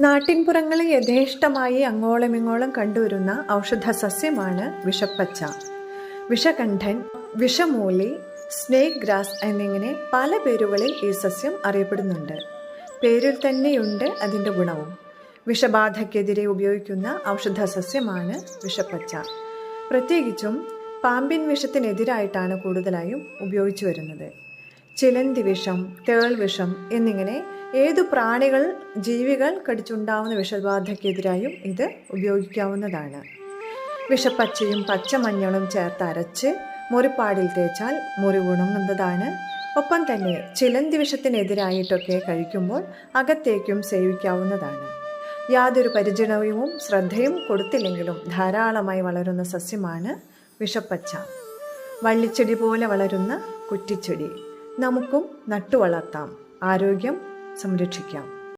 നാട്ടിൻപുറങ്ങളിൽ യഥേഷ്ടമായി അങ്ങോളമിങ്ങോളം കണ്ടുവരുന്ന ഔഷധ സസ്യമാണ് വിഷപ്പച്ച. വിഷകണ്ഠൻ വിഷമൂലി സ്നേക് ഗ്രാസ് എന്നിങ്ങനെ പല പേരുകളിൽ ഈ സസ്യം അറിയപ്പെടുന്നുണ്ട്. പേരിൽ തന്നെയുണ്ട് അതിന്റെ ഗുണവും. വിഷബാധയ്ക്കെതിരെ ഉപയോഗിക്കുന്ന ഔഷധ സസ്യമാണ് വിഷപ്പച്ച. പ്രത്യേകിച്ചും പാമ്പിൻ വിഷത്തിനെതിരായിട്ടാണ് കൂടുതലായും ഉപയോഗിച്ചു വരുന്നത് ചിലന്തി വിഷം തേൾ വിഷം എന്നിങ്ങനെ ഏതു പ്രാണികൾ ജീവികൾ കടിച്ചുണ്ടാവുന്ന വിഷബാധയ്ക്കെതിരായും ഇത് ഉപയോഗിക്കാവുന്നതാണ്. വിഷപ്പച്ചയും പച്ചമഞ്ഞളും ചേർത്ത് അരച്ച് മുറിപ്പാടിൽ തേച്ചാൽ മുറി ഉണങ്ങുന്നതാണ്. ഒപ്പം തന്നെ ചിലന്തി വിഷത്തിനെതിരായിട്ടൊക്കെ കഴിക്കുമ്പോൾ അകത്തേക്കും സേവിക്കാവുന്നതാണ്. യാതൊരു പരിചരണവും ശ്രദ്ധയും കൊടുത്തില്ലെങ്കിലും ധാരാളമായി വളരുന്ന സസ്യമാണ് വിഷപ്പച്ച. വള്ളിച്ചെടി പോലെ വളരുന്ന കുറ്റിച്ചെടി. നമുക്കും നട്ടുവളർത്താം. ആരോഗ്യം സംരക്ഷിക്കാം.